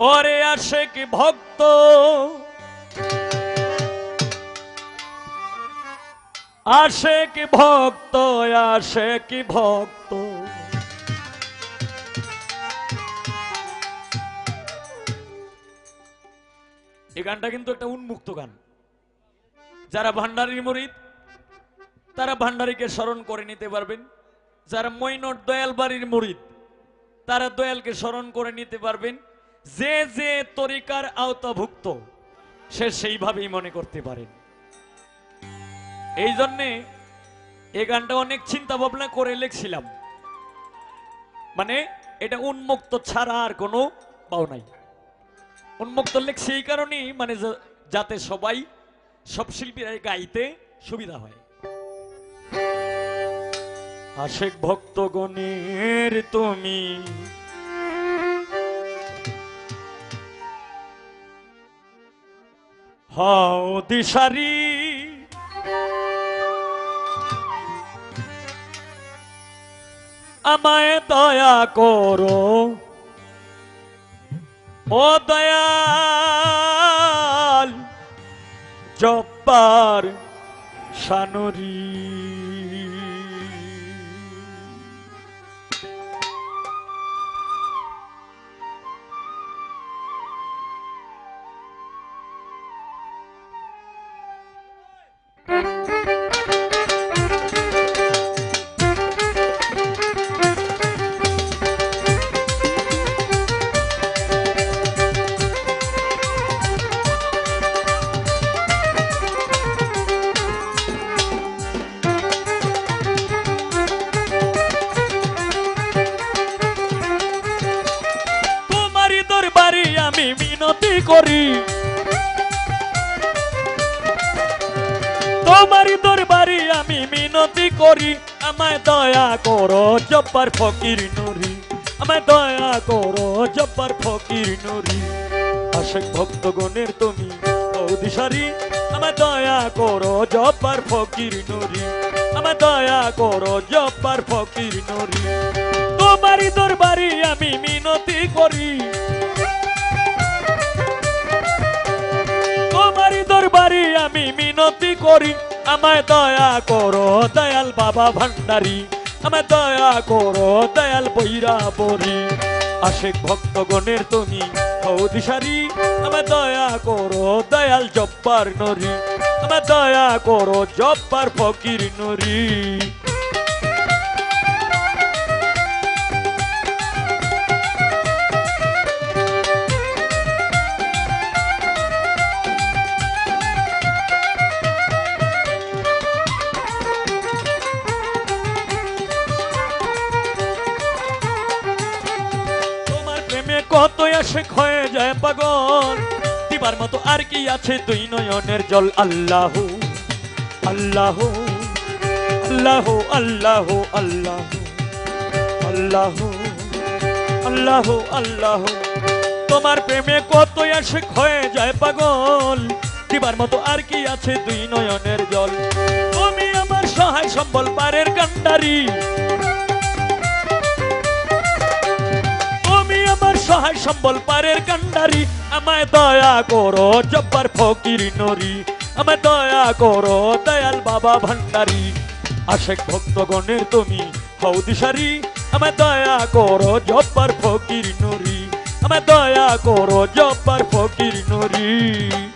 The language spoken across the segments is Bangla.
ওরে আসে কি ভক্ত। আসে কি ভক্ত আসে কি ভক্ত। এই গানটা কিন্তু একটা উন্মুক্ত গান। যারা ভান্ডারীর মরিদ, তারা ভান্ডারীকে স্মরণ করে নিতে পারবেন। যারা মৈনট দয়াল বাড়ির মরিদ, তারা দয়ালকে স্মরণ করে নিতে পারবেন। যে যে তরিকার আওতাভুক্ত, সে সেইভাবেই মনে করতে পারেন এই জন্যে এই গানটা অনেক চিন্তা ভাবনা করে লিখছিলাম। মানে এটা উন্মুক্ত ছাড়া আর কোনো পাও নাই। উন্মুক্ত লেখছি এই কারণেই মানে যাতে সবাই সব শিল্পীরা গাইতে সুবিধা হয়। আশেক ভক্তগণের তুমি হও দিশারি। আমায় দয়া করো। ও দয়াল জব্বার সানুরি। আমি মিনতি করি, আমায় দয়া করো জব্বার ফকির নুরি। আমায় দয়া করো জব্বার ফকির নুরি। আশেক ভক্তগণের তুমি দিশারি, আমায় দয়া করো জব্বার ফকির নুরি। আমায় দয়া করো জব্বার ফকির নুরি। তোমারই দরবারে আমি মিনতি করি। তোমারই দরবারে আমি মিনতি করি। আমায় দয়া করো, দয়াল বাবা ভান্ডারি। আমায় দয়া করো, দয়াল বৈরা বরি আশেক ভক্তগণের তুমি হৌদিশারি আমায় দয়া করো, দয়াল জব্বার নরি। আমায় দয়া করো, জব্বার ফকির নরি। আসে ক্ষয়ে যায় পাগল। দিবার মতো আর কি আছে দুই নয়নের জল? আল্লাহ আল্লাহ আল্লাহ আল্লাহ আল্লাহ আল্লাহ আল্লাহ আল্লাহ। তোমার প্রেমে কত আসে ক্ষয়ে যায় পাগল। দিবার মতো আর কি আছে দুই নয়নের জল? তুমি আমার সহায় সম্বল পারের কান্ডারি। সম্বল পারের কান্ডারি আমায় দয়া করো, জব্বার ফকির নরি। আমায় দয়া করো, দয়াল বাবা ভান্ডারি আশেক ভক্তগণের তুমি হও দিশারি। আমায় দয়া করো, জব্বার ফকির নরি। আমায় দয়া করো, জব্বার ফকির নরি।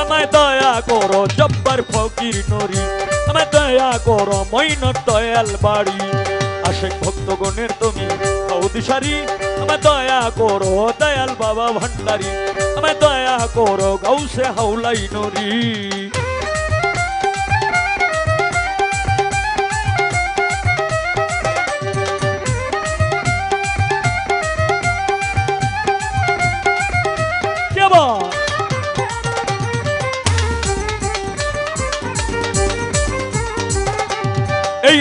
আমায় দয়া করো, জব্বার ফকির নরি। আমায় দয়া করো মৈন দয়াল বাড়ি। আশেক ভক্তগণের তুমি দিশারি আমায় দয়া করো দয়াল বাবা ভান্ডারি। আমায় দয়া করো গৌসে হাউলাই নরি।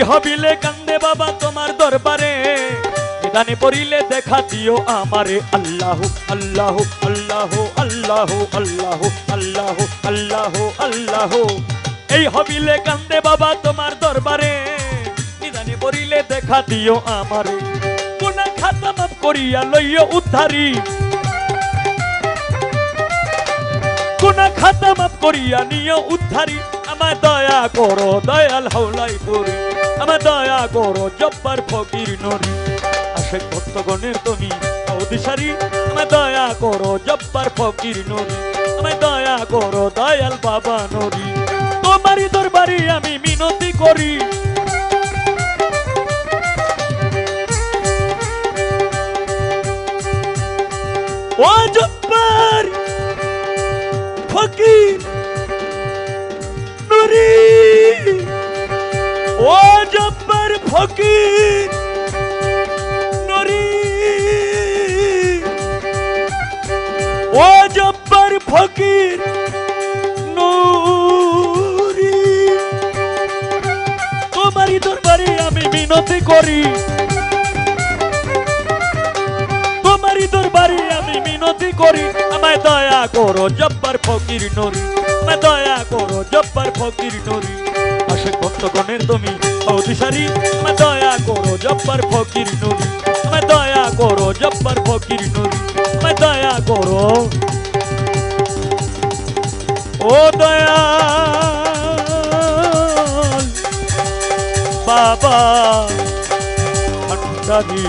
হবিলে কান্দে বাবা তোমার দরবারে। নিদানে পড়িলে দেখা দিও আমারে। আল্লাহ আল্লাহ আল্লাহ আল্লাহ আল্লাহ আল্লাহ আল্লাহ আল্লাহ। এই হবিলে কান্দে বাবা তোমার দরবারে। নিদানে পড়িলে দেখা দিও আমারে। কোনা খাতা মাপ করিয়া লইয়া উদ্ধারি। কোনা খাতা মাপ করিয়া নিও উদ্ধারি। আমায় দয়া করো দয়াল হাওলাই করি আমায় দয়া করো, জব্বার ফকির নরি। আশেক ভক্তগণের তুমি অধিসারি। আমার দয়া করো, জব্বার ফকির নরি। আমার দয়া করো, দয়াল বাবা নরি। তোমারই দরবারি আমি মিনতি করি। জব্বার ফকির নুরি ও জব্বার ফকির নুরি তোমারই দরবারে আমি মিনতি করি। তোমারই দরবারে আমি মিনতি করি। আমায় দয়া করো, জব্বার ফকির নরি। আমায় দয়া করো, জব্বার ফকির নরি। ভক্তগণের তুমি অধিসারী আমায় দয়া করো জব্বার ফকির নুরি। আমায় দয়া করো জব্বার ফকির নুরি। আমায় দয়া করো। ও দয়া বাবা ভান্ডারী